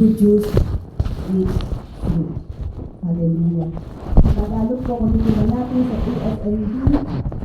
produce its fruit. Hallelujah. Tagalog po kung titignan natin sa ESND,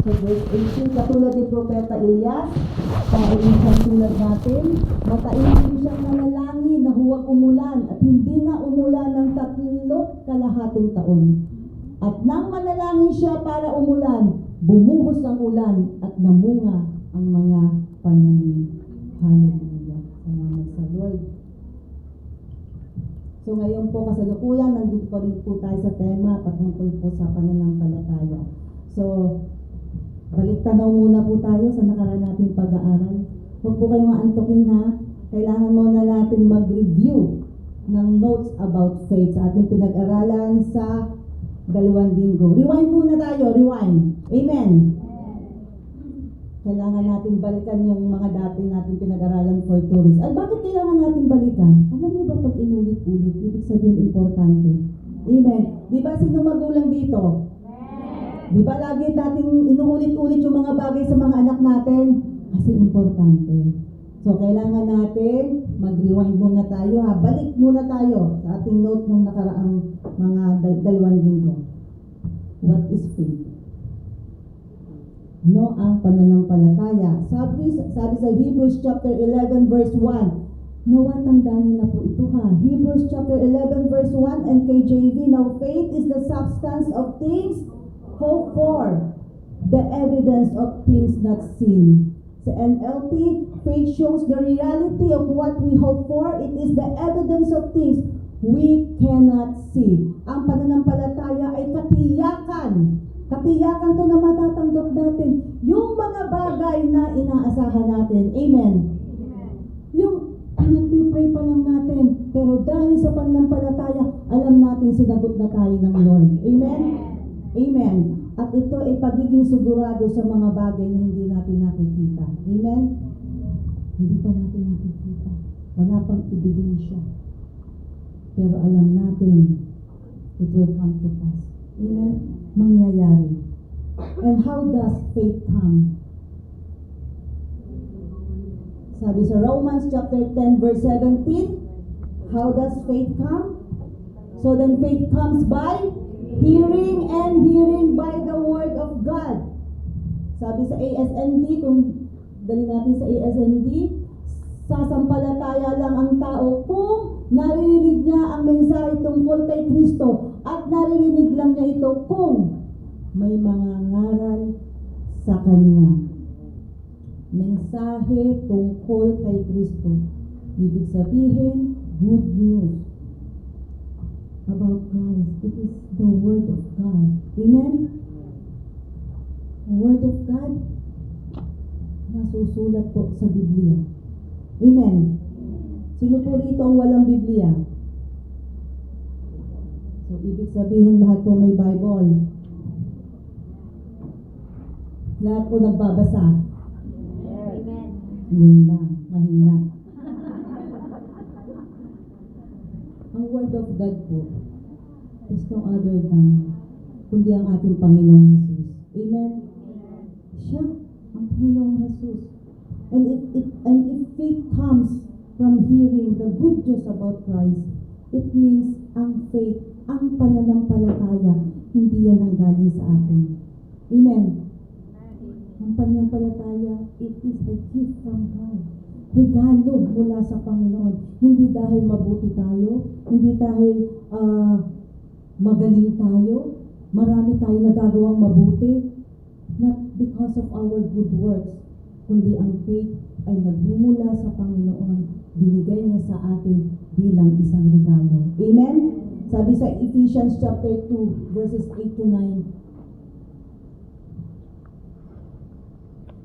sa verse 18, katulad ni Propeta Elias, paulit sa tulad natin, mataimim siyang nanalangin na huwag umulan at hindi nga umulan ng tatlot kalahating taon. At nang manalangin siya para umulan, bumuhos ang ulan at namunga ang mga pananim. Hallelujah. Salamat sa Lord. So ngayon po kasalukuyan, nandito pa rin po tayo sa tema patungkol po sa pananampalataya. So, balik tanaw muna po tayo sa nakaraan nating pag-aaral. Huwag po kayong maantokin ha. Kailangan muna natin mag-review ng notes about faith sa ating pinag-aralan sa dalawang linggo. Rewind muna tayo, rewind. Amen. Kailangan natin balikan yung mga dati natin pinag-aralan for weeks. At bakit kailangan natin balikan? Alam niyo ba pag inulit-ulit, ibig sabihin importante. Amen. Di ba sino magulang dito? Di ba lagi nating inuulit-ulit yung mga bagay sa mga anak natin? Kasi importante. So, kailangan natin mag-rewind muna tayo ha. Balik muna tayo sa ating note ng nakaraang mga dal- dalawang linggo. What is faith? No ang pananampalataya. Sabi, sabi sa Hebrews chapter 11 verse 1, Nawa tandaan na po ito ha. Hebrews chapter 11 verse 1 and KJV, Now faith is the substance of things hoped for, the evidence of things not seen. Sa NLT, faith shows the reality of what we hope for. It is the evidence of things we cannot see. Ang pananampalataya ay katiyakan Katiyakan to na matatanggap natin yung mga bagay na inaasahan natin. Amen. Yung nagpipray pa lang natin, pero dahil sa pananampalataya, alam natin sinagot na tayo ng Lord. Amen? Amen. At ito ay pagiging sigurado sa mga bagay na hindi natin nakikita. Amen? Hindi pa natin nakikita. Wala pang ebidensya. Pero alam natin, it will come to pass. Amen? Mangyayari. And how does faith come? Sabi sa Romans chapter 10 verse 17, how does faith come? So then faith comes by hearing and hearing by the word of God. Sabi sa ASND, kung dali natin sa ASND, sasampalataya lang ang tao kung naririnig niya ang mensahe tungkol kay Kristo at naririnig lang niya ito kung may mga ngaral sa Kanya. Mensahe tungkol kay Kristo. Ibig sabihin, good news about Christ. It is the Word of God. Amen? The Word of God nasusulat po sa Biblia. Amen. Sino po rito ang walang Biblia? So, ibig sabihin lahat po may Bible. Lahat po nagbabasa. Amen. Yun lang, mahina. Ang Word of God po is no other than kundi ang ating Panginoong Jesus. Amen? Siya, ang Panginoong Jesus. And if, it, and if faith comes from hearing the good news about Christ, it means ang faith, ang pananampalataya, hindi yan ang galing sa atin. Amen? Mula sa Panginoon. Hindi dahil mabuti tayo, hindi dahil ah, magaling tayo, marami tayo nagagawang mabuti, not because of our good works, kundi ang faith ay nagmumula sa Panginoon, binigay niya sa atin bilang isang regalo. Amen? Sabi sa Ephesians chapter 2, verses 8 to 9,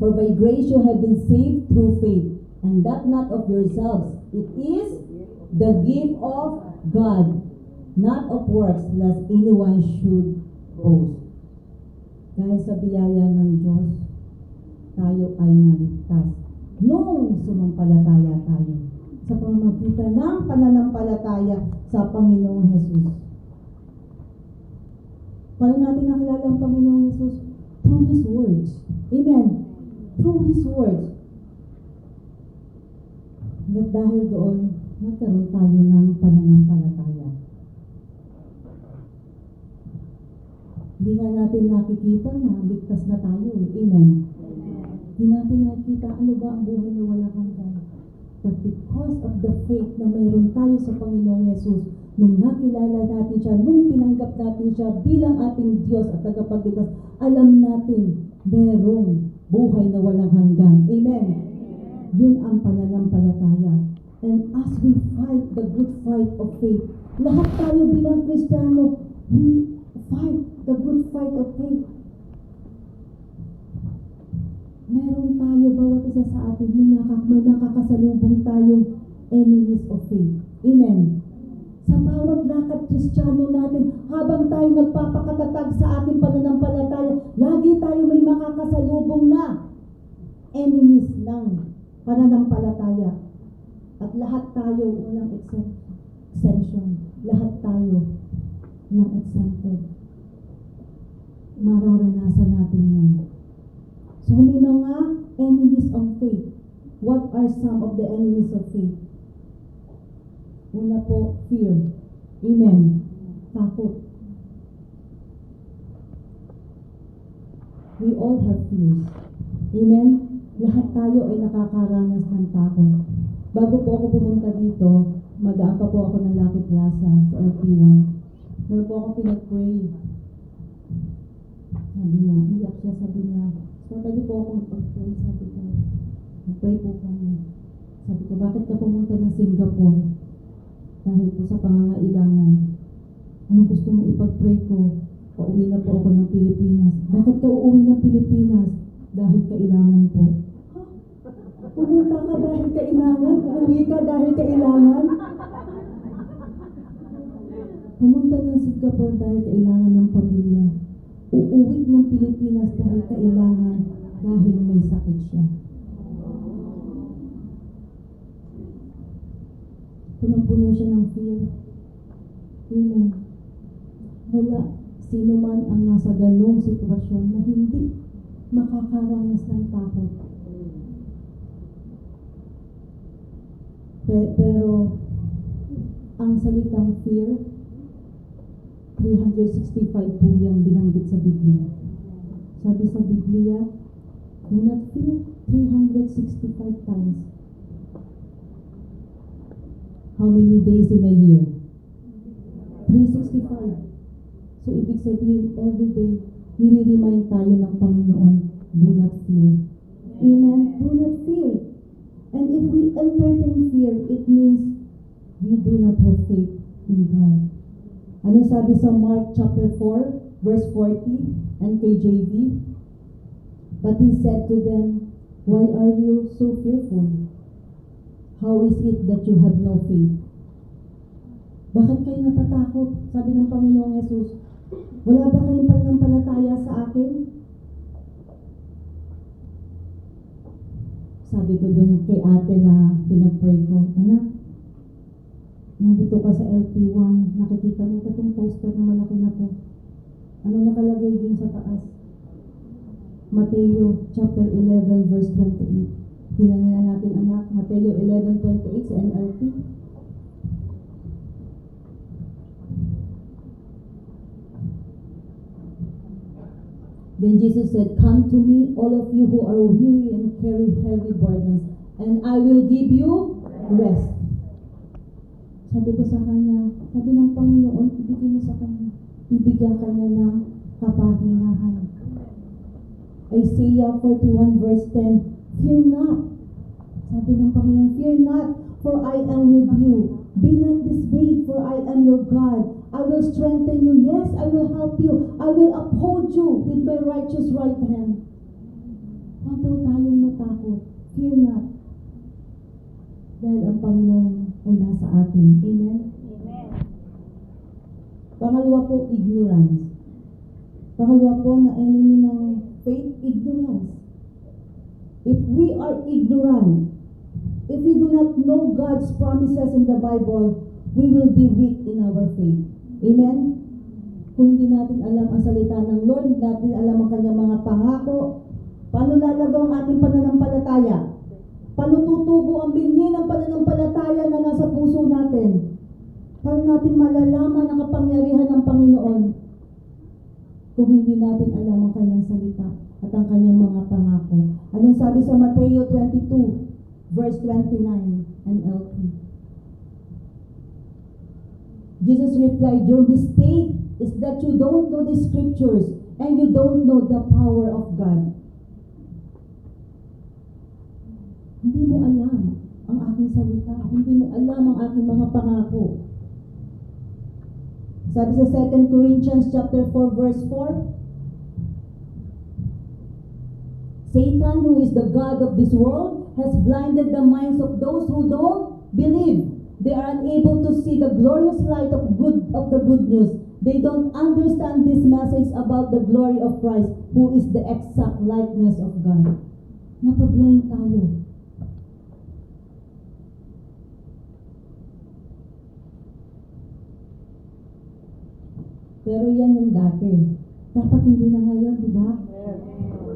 For by grace you have been saved through faith, and that not of yourselves. It is the gift of God, not of works, lest anyone should boast. Dahil sa biyaya ng Diyos, tayo ay naligtas. Nung sumampalataya tayo sa pamamagitan ng pananampalataya sa Panginoong Jesus. Paano natin nakilala ang Panginoong Jesus? Through His words. Amen. Through His words. At dahil doon, magkaroon tayo ng pananampalataya. Hindi nga natin nakikita na ligtas na tayo. eh. Amen. Hindi natin nakikita ano ba ang buhay na wala hanggan. But because of the faith na mayroon tayo sa Panginoong Yesus, nung nakilala natin siya, nung pinanggap natin siya bilang ating Diyos at tagapagligtas, alam natin merong buhay na walang hanggan. Amen. Yun ang pananampalataya. And as we fight the good fight of faith, lahat tayo bilang Kristiyano, we fight the good fight of faith. Meron tayo, bawat isa sa atin, may, nakak may nakakasalubong tayong enemies of faith. Amen. Sa bawat lakad Kristiyano natin, habang tayo nagpapakatatag sa ating pananampalataya, lagi tayo may makakasalubong na enemies ng pananampalataya. At lahat tayo, walang exemp- exemption. Lahat tayo ng exempted. Mararanasan natin yun. So may mga enemies of faith. What are some of the enemies of faith? Una po, fear. Amen. Takot. We all have fears. Amen? Lahat tayo ay nakakaranas ng takot. Bago po ako pumunta dito, madaan pa po ako ng Lucky Plaza sa LP1. Meron po ako pinag-pray. Sabi niya, iyak siya, sabi niya, so pwede po ako mag-pray, sabi ko. Mag-pray po kami. Sabi ko, bakit ka pumunta ng Singapore? Dahil po sa pangangailangan. Ano gusto mo ipag-pray ko? Pauwi na po ako ng Pilipinas. Bakit ka uuwi ng Pilipinas? Dahil kailangan po. Pumunta ka dahil kailangan? Uuwi ka dahil kailangan? Pumunta ng Singapore dahil kailangan ng pamilya. Uuwi ng Pilipinas dahil kailangan dahil may sakit siya. Punong-puno siya ng fear. Amen. Wala sino man ang nasa ganong sitwasyon na hindi makakaranas ng takot. Pe- pero ang salitang fear 365 po yan binanggit sa Biblia. Sabi sa Biblia, do not fear 365 times. How many days in a year? 365. So, ibig sabihin, every day, nire-remind tayo ng Panginoon, do not fear. Amen? Do not fear. And if we entertain fear, it means we do not have faith in God. Ano sabi sa Mark chapter 4, verse 40, and KJV? But he said to them, Why are you so fearful? How is it that you have no faith? Bakit kayo natatakot? Sabi ng Panginoong Yesus, wala ba kayong pananampalataya sa akin? Sabi ko dun kay ate na pinag-pray ko, anak, nandito ka sa LP1, nakikita mo ka itong poster na malaki na to. Ano nakalagay din sa taas? Mateo chapter 11 verse 28. Hinanala natin anak, Mateo 11:28 sa NLT. Then Jesus said, Come to me, all of you who are weary and carry heavy burdens, and I will give you rest. Sabi ko sa kanya, sabi ng Panginoon, ibigay mo sa kanya. Bibigyan kanya ng kapahingahan. Isaiah 41 verse 10, Fear not. Sabi ng Panginoon, Fear not, for I am with you. Be not dismayed, for I am your God. I will strengthen you. Yes, I will help you. I will uphold you with my righteous right hand. Huwag daw tayong matakot. Fear not. Dahil ang Panginoon ay nasa atin. Amen? Amen. Pangalawa po, ignorance. Pangalawa po na enemy ng faith, ignorance. If we are ignorant, if we do not know God's promises in the Bible, we will be weak in our faith. Amen? Kung hindi natin alam ang salita ng Lord, hindi natin alam ang kanyang mga pangako, paano lalago ang ating pananampalataya? Paano tutubo ang binhi ng pananampalataya na nasa puso natin? Paano natin malalaman ang kapangyarihan ng Panginoon kung hindi natin alam ang kanyang salita at ang kanyang mga pangako? Anong sabi sa Mateo 22, verse 29 NLT? Jesus replied, Your mistake is that you don't know the scriptures and you don't know the power of God. Hindi mo alam ang aking salita. Hindi mo alam ang aking mga pangako. Sabi sa 2 Corinthians chapter 4 verse 4, Satan, who is the God of this world, has blinded the minds of those who don't believe. They are unable to see the glorious light of good of the good news. They don't understand this message about the glory of Christ, who is the exact likeness of God. Napablind tayo. Pero yan yung dati. Dapat hindi na ngayon, di ba?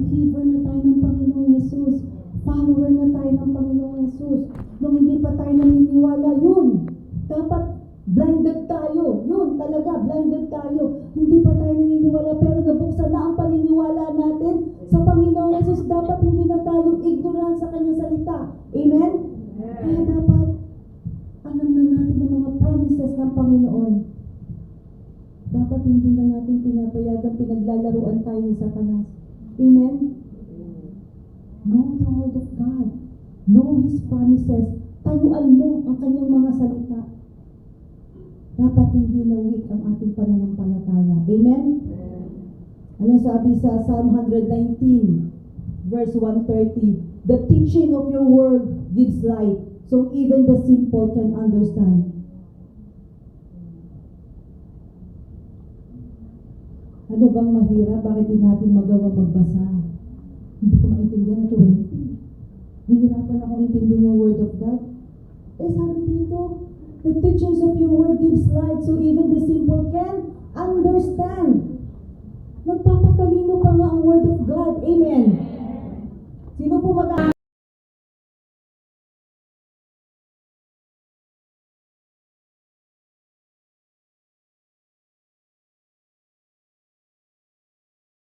Believer na tayo ng Panginoong Yesus. Follower na tayo ng Panginoong Yesus. Nung hindi pa tayo naniniwala, yun. Dapat blinded tayo. Yun, talaga, blinded tayo. Hindi pa tayo naniniwala, pero nabuksan na ang paniniwala natin sa Panginoong Yesus. Dapat hindi na tayo ignorant sa kanyang salita. Amen? Kaya dapat alam na natin ang mga promises ng Panginoon. Dapat hindi na natin pinapayagan, pinaglalaruan tayo ni Satanas. Amen? Know His promises. Tayuan mo ang kanyang mga salita. Dapat hindi na weak ang ating pananampalataya. Amen? Ano sabi sa Psalm 119, verse 130? The teaching of your word gives light, so even the simple can understand. Ano bang mahirap? Bakit di natin magawa magbasa? Hindi ko maintindihan ito eh. Nahirapan akong intindihin yung word of God. Eh sabi dito, the teachings of your word gives light so even the simple can understand. Nagpapatalino pa nga ang word of God. Amen. Sino po mag